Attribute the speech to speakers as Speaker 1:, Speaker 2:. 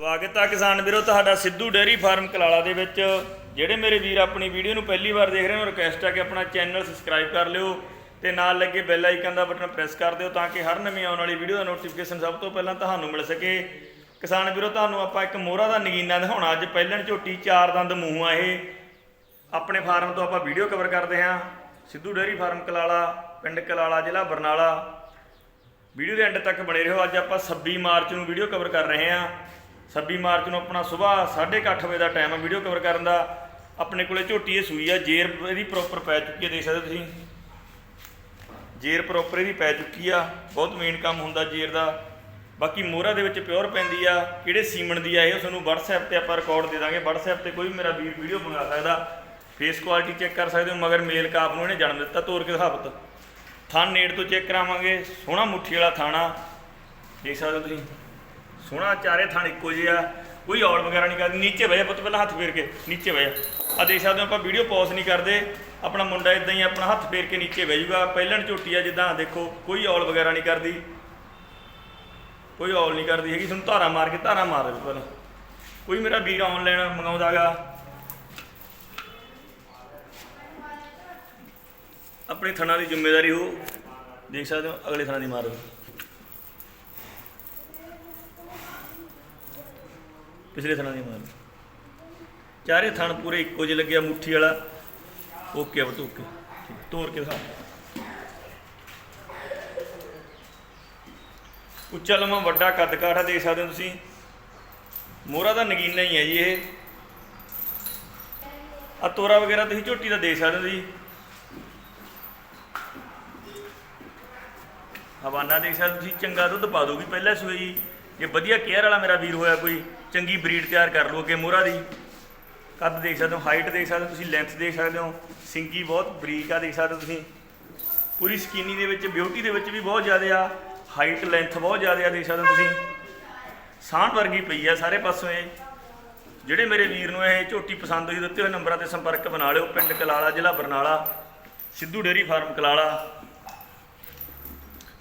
Speaker 1: ਸਵਾਗਤ ਆ ਕਿਸਾਨ ਵੀਰੋ, ਤੁਹਾਡਾ ਸਿੱਧੂ ਡੇਅਰੀ ਫਾਰਮ ਕਲਾਲਾ ਦੇ ਵਿੱਚ। ਜਿਹੜੇ ਮੇਰੇ ਵੀਰ ਆਪਣੀ ਵੀਡੀਓ ਨੂੰ ਪਹਿਲੀ ਵਾਰ ਦੇਖ ਰਹੇ ਹੋ ਰਿਕਵੈਸਟ ਹੈ ਕਿ ਆਪਣਾ ਚੈਨਲ ਸਬਸਕ੍ਰਾਈਬ ਕਰ ਲਿਓ ਤੇ ਨਾਲ ਲੱਗੇ ਬੈਲ ਆਈਕਨ ਦਾ ਬਟਨ ਪ੍ਰੈਸ ਕਰ ਦਿਓ ਤਾਂ ਕਿ ਹਰ ਨਵੀਂ ਆਉਣ ਵਾਲੀ ਵੀਡੀਓ ਦਾ ਨੋਟੀਫਿਕੇਸ਼ਨ ਸਭ ਤੋਂ ਪਹਿਲਾਂ ਤੁਹਾਨੂੰ ਮਿਲ ਸਕੇ। ਕਿਸਾਨ ਵੀਰੋ, ਤੁਹਾਨੂੰ ਆਪਾਂ ਇੱਕ ਮੋਹਰਾ ਦਾ ਨਗੀਨਾ ਦਿਖਾਉਣਾ। ਅੱਜ ਪਹਿਲਣ ਝੋਟੀ, ਚਾਰ ਦੰਦ ਮੂੰਹ ਆ ਇਹ। ਆਪਣੇ ਫਾਰਮ ਤੋਂ ਆਪਾਂ ਵੀਡੀਓ ਕਵਰ ਕਰਦੇ ਹਾਂ। ਸਿੱਧੂ ਡੇਅਰੀ ਫਾਰਮ ਕਲਾਲਾ, ਪਿੰਡ ਕਲਾਲਾ, ਜ਼ਿਲ੍ਹਾ ਬਰਨਾਲਾ। ਵੀਡੀਓ ਦੇ ਐਂਡ ਤੱਕ ਬਣੇ ਰਹੋ। ਅੱਜ ਆਪਾਂ 26 ਮਾਰਚ ਨੂੰ ਵੀਡੀਓ ਕਵਰ ਕਰ ਰਹੇ ਹਾਂ। 26 ਮਾਰਚ ਨੂੰ ਆਪਣਾ ਸਵੇਰ 8:30 ਵਜੇ ਦਾ ਟਾਈਮ ਹੈ ਵੀਡੀਓ ਕਵਰ ਕਰਨ ਦਾ। ਆਪਣੇ ਕੋਲੇ ਝੋਟੀ ਇਹ ਸੂਈ ਆ, ਜੇਰ ਇਹਦੀ ਪ੍ਰੋਪਰ ਪੈ ਚੁੱਕੀ ਹੈ ਦੇਖ ਸਕਦੇ ਹੋ ਤੁਸੀਂ। ਜੇਰ ਪ੍ਰੋਪਰ ਇਹਦੀ ਪੈ ਚੁੱਕੀ ਆ, ਬਹੁਤ ਮੇਨ ਕੰਮ ਹੁੰਦਾ ਜੇਰ ਦਾ। ਬਾਕੀ ਮੋਹਰਾ ਦੇ ਵਿੱਚ ਪਿਓਰ ਪੈਂਦੀ ਆ, ਕਿਹੜੇ ਸੀਮਨ ਦੀ ਆ, ਇਹ ਉਹ ਤੁਹਾਨੂੰ WhatsApp ਤੇ ਆਪਾਂ ਰਿਕਾਰਡ ਦੇ ਦਾਂਗੇ। WhatsApp ਤੇ ਕੋਈ ਵੀ ਮੇਰਾ ਵੀਰ ਵੀਡੀਓ ਮੰਗਾ ਸਕਦਾ। ਫੇਸ ਕੁਆਲਿਟੀ ਚੈੱਕ ਕਰ ਸਕਦੇ ਹੋ, ਮਗਰ ਮੇਲ ਕਾਪ ਨੂੰ ਇਹਨੇ ਜਨਮ ਦਿੱਤਾ, ਤੋਰ ਕੇ ਦਿਖਾ ਥਾਂ ਨੇੜ ਤੋਂ ਚੈੱਕ ਕਰਾਵਾਂਗੇ, ਸੋਹਣਾ ਮੁੱਠੀ ਵਾਲਾ ਥਾਣਾ। ਦੇਖ ਸਕਦੇ ਹੋ ਤੁਸੀਂ। ਸੋਹਣਾ ਚਾਰੇ ਥਣ ਇੱਕੋ ਜਿਹੇ ਆ। ਕੋਈ ਔਲ ਵਗੈਰਾ ਨਹੀਂ ਕਰਦੀ। ਨੀਚੇ ਬਹਿ ਜਾ ਪੁੱਤ, ਪਹਿਲਾਂ ਹੱਥ ਫੇਰ ਕੇ, ਨੀਚੇ ਬਹਿ ਜਾ। ਆ ਦੇਖ ਸਕਦੇ ਹੋ ਆਪਾਂ ਵੀਡੀਓ ਪੌਜ਼ ਨਹੀਂ ਕਰਦੇ। ਆਪਣਾ ਮੁੰਡਾ ਇਦਾਂ ਹੀ ਆਪਣਾ ਹੱਥ ਫੇਰ ਕੇ ਨੀਚੇ ਬਹਿ ਜਾਊਗਾ ਪਹਿਲਣ ਝੋਟੀ ਆ, ਜਿੱਦਾਂ ਦੇਖੋ, ਕੋਈ ਔਲ ਵਗੈਰਾ ਨਹੀਂ ਕਰਦੀ। ਕੋਈ ਔਲ ਨਹੀਂ ਕਰਦੀ ਹੈਗੀ। ਤੁਹਾਨੂੰ ਧਾਰਾ ਮਾਰ ਕੇ ਧਾਰਾ ਮਾਰ ਦੇ ਪਹਿਲਾਂ। ਕੋਈ ਮੇਰਾ ਵੀਰ ਆਨਲਾਈਨ ਮੰਗਾਉਂਦਾਗਾ। ਆਪਣੇ ਥਣਾ ਦੀ ਜ਼ਿੰਮੇਵਾਰੀ ਹੋ। ਦੇਖ ਸਕਦੇ ਹੋ, ਅਗਲੇ ਥਣਾ ਦੀ ਮਾਰੋ ਪਿਛਲੇ ਥਣਾ ਦੀ ਮਾਰੋ ਚਾਰੇ ਥਣ ਪੂਰੇ ਇੱਕੋ ਜਿਹੇ ਲੱਗਿਆ ਮੁੱਠੀ ਵਾਲਾ। ਓਕੇ ਅਬ ਓਕੇ। ਤੋੜ ਕੇ ਦਿਖਾ। ਉੱਚਾ ਲੰਮਾ, ਵੱਡਾ ਕੱਦ ਕਾਠਾ ਦੇਖ ਸਕਦੇ ਹੋ ਤੁਸੀਂ। ਮੋਹਰਾ ਦਾ ਨਗੀਨਾ ਹੀ ਹੈ ਜੀ ਇਹ। ਆ ਤੋਰਾ ਵਗੈਰਾ ਤੁਸੀਂ ਝੋਟੀ ਦਾ ਦੇਖ ਸਕਦੇ ਹੋ ਜੀ। ਹਵਾਨਾ ਦੇਖ ਸਕਦੇ ਤੁਸੀਂ, ਚੰਗਾ ਦੁੱਧ ਪਾ ਦੋਗੀ ਪਹਿਲਾਂ ਸੂਏ ਜੇ ਵਧੀਆ ਕੇਅਰ ਵਾਲਾ ਮੇਰਾ ਵੀਰ ਹੋਇਆ ਕੋਈ, ਚੰਗੀ ਬਰੀਡ ਤਿਆਰ ਕਰ ਲਓ ਅੱਗੇ ਮੋਹਰਾ ਦੀ। ਕੱਦ ਦੇਖ ਸਕਦੇ ਹੋ ਹਾਈਟ ਦੇਖ ਸਕਦੇ ਹੋ, ਤੁਸੀਂ ਲੈਂਥ ਦੇਖ ਸਕਦੇ ਹੋ, ਸਿੰਗੀ ਬਹੁਤ ਬਰੀਕ ਆ ਦੇਖ ਸਕਦੇ ਹੋ ਤੁਸੀਂ। ਪੂਰੀ ਸਕਿਨੀ ਦੇ ਵਿੱਚ ਬਿਊਟੀ ਦੇ ਵਿੱਚ ਵੀ ਬਹੁਤ ਜ਼ਿਆਦਾ ਆ ਹਾਈਟ ਲੈਂਥ ਬਹੁਤ ਜ਼ਿਆਦਾ ਆ ਦੇਖ ਸਕਦੇ ਹੋ ਤੁਸੀਂ। ਸਾਂਢ ਵਰਗੀ ਪਈ ਆ ਸਾਰੇ ਪਾਸੋਂ ਇਹ। ਜਿਹੜੇ ਮੇਰੇ ਵੀਰ ਨੂੰ ਇਹ ਝੋਟੀ ਪਸੰਦ ਹੋਈ ਦਿੱਤੇ ਹੋਏ ਨੰਬਰਾਂ ਤੇ ਸੰਪਰਕ ਬਣਾ ਲਿਓ, ਪਿੰਡ ਕਲਾਲਾ, ਜ਼ਿਲ੍ਹਾ Barnala, Sidhu dairy farm Kalala.